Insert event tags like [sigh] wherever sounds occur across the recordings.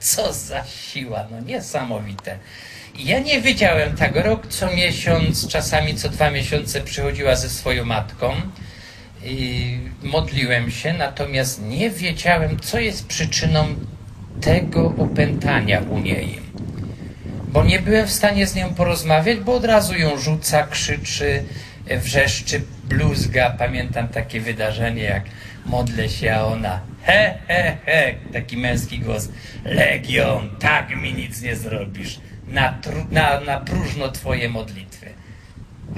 Co za siła, no niesamowite. Ja nie wiedziałem tak, rok co miesiąc, czasami co dwa miesiące przychodziła ze swoją matką i modliłem się, natomiast nie wiedziałem, co jest przyczyną tego opętania u niej. Bo nie byłem w stanie z nią porozmawiać, bo od razu ją rzuca, krzyczy, wrzeszczy, bluzga. Pamiętam takie wydarzenie, jak modlę się, a ona he, he, he, taki męski głos. Legion, tak mi nic nie zrobisz. Na, na, na próżno twoje modlitwy.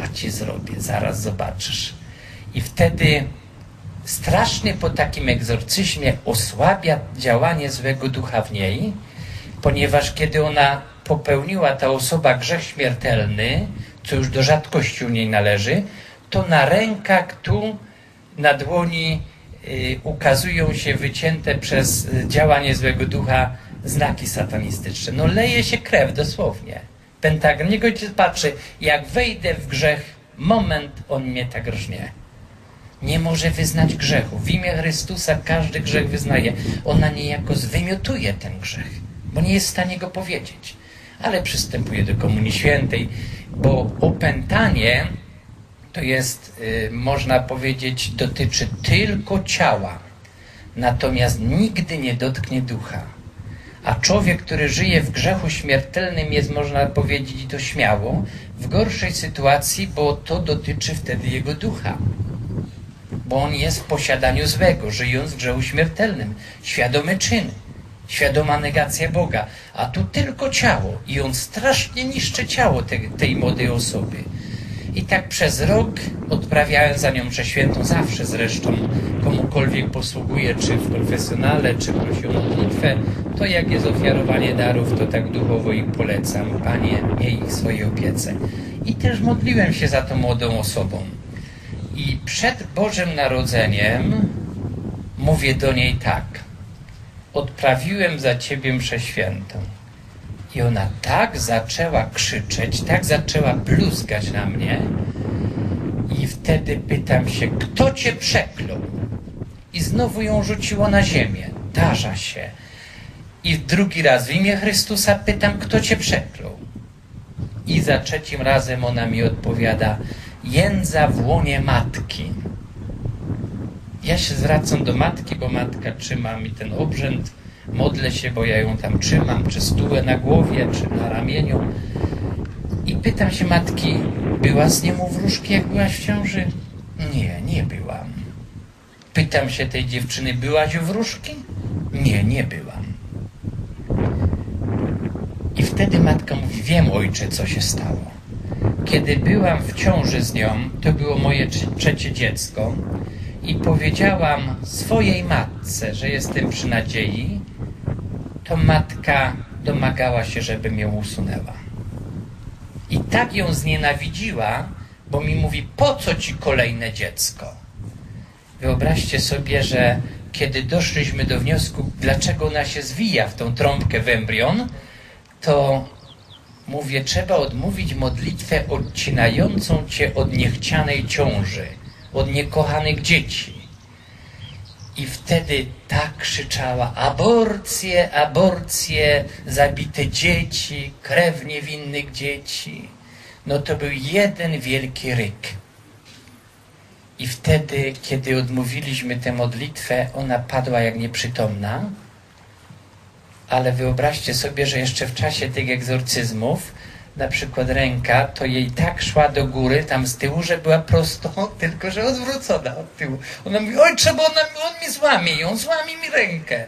A ci zrobię, zaraz zobaczysz. I wtedy strasznie po takim egzorcyzmie osłabia działanie złego ducha w niej, ponieważ kiedy ona popełniła ta osoba grzech śmiertelny, co już do rzadkości u niej należy, to na rękach tu, na dłoni ukazują się wycięte przez y, działanie złego ducha znaki satanistyczne. No leje się krew dosłownie. Pentagram, niech ojciec patrzy, jak wejdę w grzech, moment on mnie tak rżnie nie może wyznać grzechu. W imię Chrystusa każdy grzech wyznaje. Ona niejako zwymiotuje ten grzech, bo nie jest w stanie go powiedzieć. Ale przystępuje do Komunii Świętej, bo opętanie to jest, y, można powiedzieć, dotyczy tylko ciała, natomiast nigdy nie dotknie ducha. A człowiek, który żyje w grzechu śmiertelnym, jest, można powiedzieć, to śmiało, w gorszej sytuacji, bo to dotyczy wtedy jego ducha bo on jest w posiadaniu złego, żyjąc w grzechu śmiertelnym. Świadomy czyn, świadoma negacja Boga, a tu tylko ciało i on strasznie niszczy ciało te, tej młodej osoby. I tak przez rok odprawiałem za nią mszę świętą, zawsze zresztą komukolwiek posługuję, czy w konfesjonale, czy prosi o modlitwę, to jak jest ofiarowanie darów, to tak duchowo ich polecam. Panie, miej ich swojej opiece. I też modliłem się za tą młodą osobą. I przed Bożym Narodzeniem mówię do niej tak. Odprawiłem za ciebie mszę świętą. I ona tak zaczęła krzyczeć, tak zaczęła bluzgać na mnie. I wtedy pytam się, kto cię przeklął? I znowu ją rzuciło na ziemię. Darza się. I drugi raz w imię Chrystusa pytam, kto cię przeklął? I za trzecim razem ona mi odpowiada, jędza w łonie matki. Ja się zwracam do matki, bo matka trzyma mi ten obrzęd. Modlę się, bo ja ją tam trzymam, czy stułę na głowie, czy na ramieniu. I pytam się matki, była z niemu wróżki, jak byłaś w ciąży? Nie, nie byłam. Pytam się tej dziewczyny, byłaś wróżki? Nie, nie byłam. I wtedy matka mówi, wiem ojcze, co się stało. Kiedy byłam w ciąży z nią, to było moje trze- trzecie dziecko, i powiedziałam swojej matce, że jestem przy nadziei, to matka domagała się, żebym ją usunęła. I tak ją znienawidziła, bo mi mówi, po co ci kolejne dziecko? Wyobraźcie sobie, że kiedy doszliśmy do wniosku, dlaczego ona się zwija w tą trąbkę w embrion, to mówię, trzeba odmówić modlitwę odcinającą cię od niechcianej ciąży, od niekochanych dzieci. I wtedy tak krzyczała: aborcje, aborcje, zabite dzieci, krew niewinnych dzieci. No to był jeden wielki ryk. I wtedy, kiedy odmówiliśmy tę modlitwę, ona padła jak nieprzytomna. Ale wyobraźcie sobie, że jeszcze w czasie tych egzorcyzmów, na przykład ręka, to jej tak szła do góry, tam z tyłu, że była prosto, [laughs] tylko że odwrócona od tyłu. Ona mówi, ojcze, bo ona, on mi złamie ją, złamie mi rękę.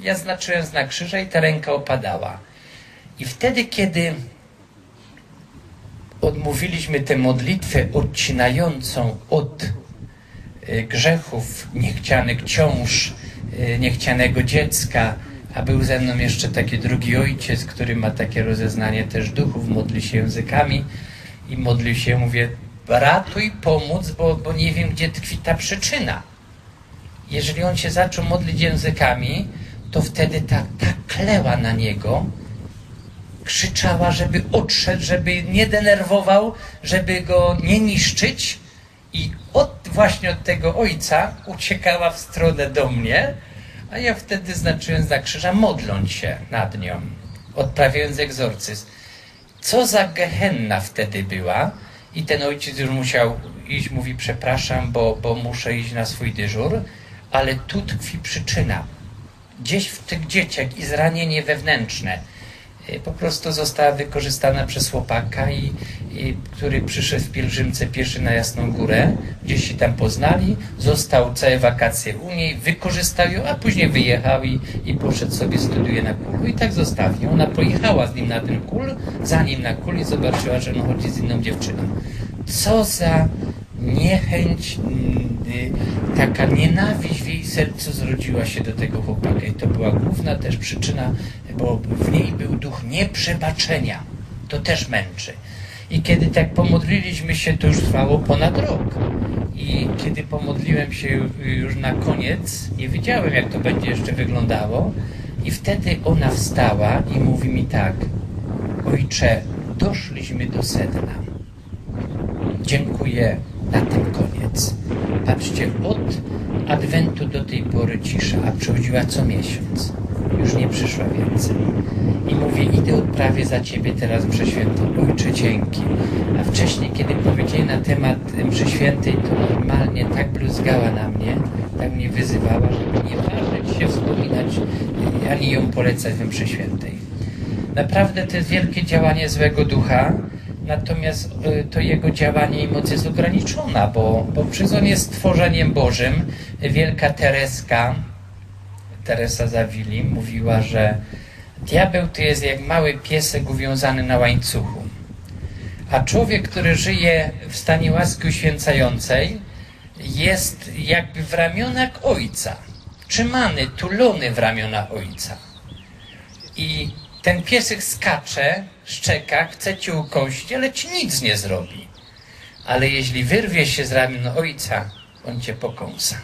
Ja znaczyłem znak krzyża i ta ręka opadała. I wtedy, kiedy odmówiliśmy tę modlitwę odcinającą od y, grzechów, niechcianych ciąż, y, niechcianego dziecka, a był ze mną jeszcze taki drugi ojciec, który ma takie rozeznanie też duchów, modli się językami i modlił się, mówię, ratuj, pomóc, bo, bo nie wiem, gdzie tkwi ta przyczyna. Jeżeli on się zaczął modlić językami, to wtedy ta, ta kleła na niego, krzyczała, żeby odszedł, żeby nie denerwował, żeby go nie niszczyć i od, właśnie od tego ojca uciekała w stronę do mnie, A ja wtedy znaczyłem znak krzyża, modląc się nad nią, odprawiając egzorcyzm. Co za gehenna wtedy była? I ten ojciec już musiał iść, mówi przepraszam, bo, bo muszę iść na swój dyżur, ale tu tkwi przyczyna. Gdzieś w tych dzieciach i zranienie wewnętrzne po prostu została wykorzystana przez chłopaka, i, i, który przyszedł w pielgrzymce pierwszy na Jasną Górę, gdzieś się tam poznali, został całe wakacje u niej, wykorzystał ją, a później wyjechał i, i poszedł sobie studiuje na kulu i tak zostawił. Ona pojechała z nim na ten kul, za nim na kul i zobaczyła, że on chodzi z inną dziewczyną. Co za niechęć, y, taka nienawiść w jej sercu zrodziła się do tego chłopaka i to była główna też przyczyna, bo w niej był duch nieprzebaczenia. To też męczy. I kiedy tak pomodliliśmy się, to już trwało ponad rok. I kiedy pomodliłem się już na koniec, nie wiedziałem, jak to będzie jeszcze wyglądało. I wtedy ona wstała i mówi mi tak: Ojcze, doszliśmy do sedna. Dziękuję na ten koniec. Patrzcie, od Adwentu do tej pory cisza, a przychodziła co miesiąc. Już nie przyszła więcej. I mówię, idę odprawię za Ciebie teraz mszę świętą. Ojcze, dzięki. A wcześniej, kiedy powiedzieli na temat mszy świętej, to normalnie tak bluzgała na mnie, tak mnie wyzywała, żeby nie ważyć się wspominać, y, ani ją polecać we mszy świętej. Naprawdę to jest wielkie działanie złego ducha, natomiast y, to jego działanie i moc jest ograniczona, bo, bo przecież on jest stworzeniem Bożym. Wielka Tereska, Teresa Zawili mówiła, że diabeł to jest jak mały piesek uwiązany na łańcuchu. A człowiek, który żyje w stanie łaski uświęcającej, jest jakby w ramionach ojca, trzymany, tulony w ramionach ojca. I ten piesek skacze, szczeka, chce cię ukąsić, ale ci nic nie zrobi. Ale jeśli wyrwie się z ramion ojca, on cię pokąsa.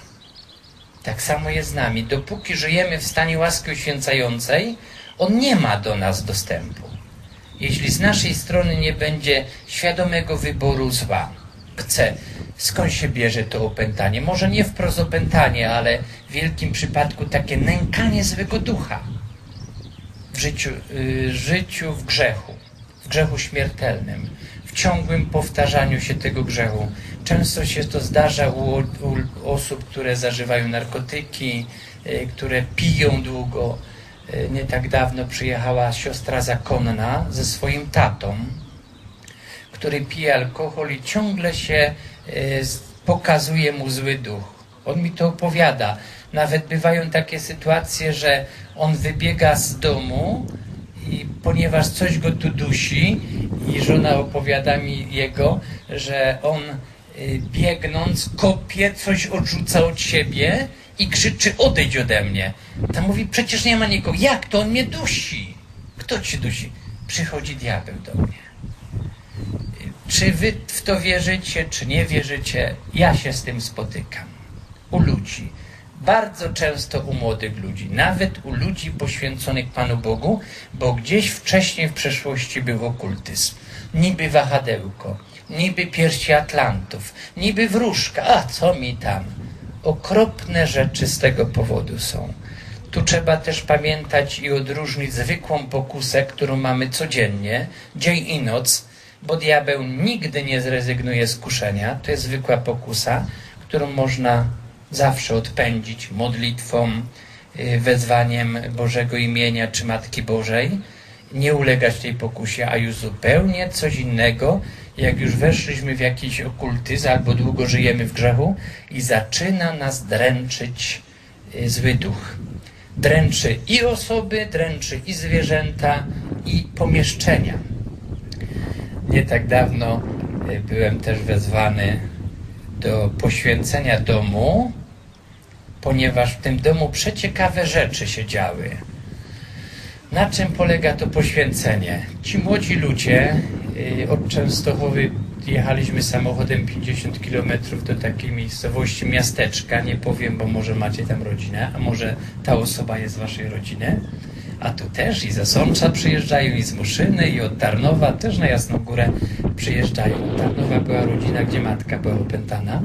Tak samo jest z nami. Dopóki żyjemy w stanie łaski uświęcającej, on nie ma do nas dostępu. Jeśli z naszej strony nie będzie świadomego wyboru zła, chce, skąd się bierze to opętanie? Może nie wprost opętanie, ale w wielkim przypadku takie nękanie złego ducha w życiu, y, życiu w grzechu, w grzechu śmiertelnym, ciągłym powtarzaniu się tego grzechu. Często się to zdarza u, u osób, które zażywają narkotyki, y, które piją długo. Y, nie tak dawno przyjechała siostra zakonna ze swoim tatą, który pije alkohol i ciągle się y, pokazuje mu zły duch. On mi to opowiada. Nawet bywają takie sytuacje, że on wybiega z domu i ponieważ coś go tu dusi i żona opowiada mi jego, że on y, biegnąc kopie, coś odrzuca od siebie i krzyczy odejdź ode mnie. Tam mówi przecież nie ma nikogo. Jak to? On mnie dusi. Kto ci dusi? Przychodzi diabeł do mnie. Czy wy w to wierzycie, czy nie wierzycie? Ja się z tym spotykam. U ludzi. Bardzo często u młodych ludzi, nawet u ludzi poświęconych Panu Bogu, bo gdzieś wcześniej w przeszłości był okultyzm. Niby wahadełko, niby pierści Atlantów, niby wróżka, a co mi tam? Okropne rzeczy z tego powodu są. Tu trzeba też pamiętać i odróżnić zwykłą pokusę, którą mamy codziennie, dzień i noc, bo diabeł nigdy nie zrezygnuje z kuszenia. To jest zwykła pokusa, którą można zawsze odpędzić modlitwą, y, wezwaniem Bożego imienia czy Matki Bożej. Nie ulegać tej pokusie, a już zupełnie coś innego, jak już weszliśmy w jakiś okultyzm albo długo żyjemy w grzechu i zaczyna nas dręczyć y, zły duch. Dręczy i osoby, dręczy i zwierzęta, i pomieszczenia. Nie tak dawno y, byłem też wezwany do poświęcenia domu, ponieważ w tym domu przeciekawe rzeczy się działy. Na czym polega to poświęcenie? Ci młodzi ludzie y, od Częstochowy jechaliśmy samochodem 50 km do takiej miejscowości, miasteczka, nie powiem, bo może macie tam rodzinę, a może ta osoba jest z waszej rodziny. A tu też i ze Sącza przyjeżdżają, i z Muszyny, i od Tarnowa, też na Jasną Górę przyjeżdżają. Tarnowa była rodzina, gdzie matka była opętana.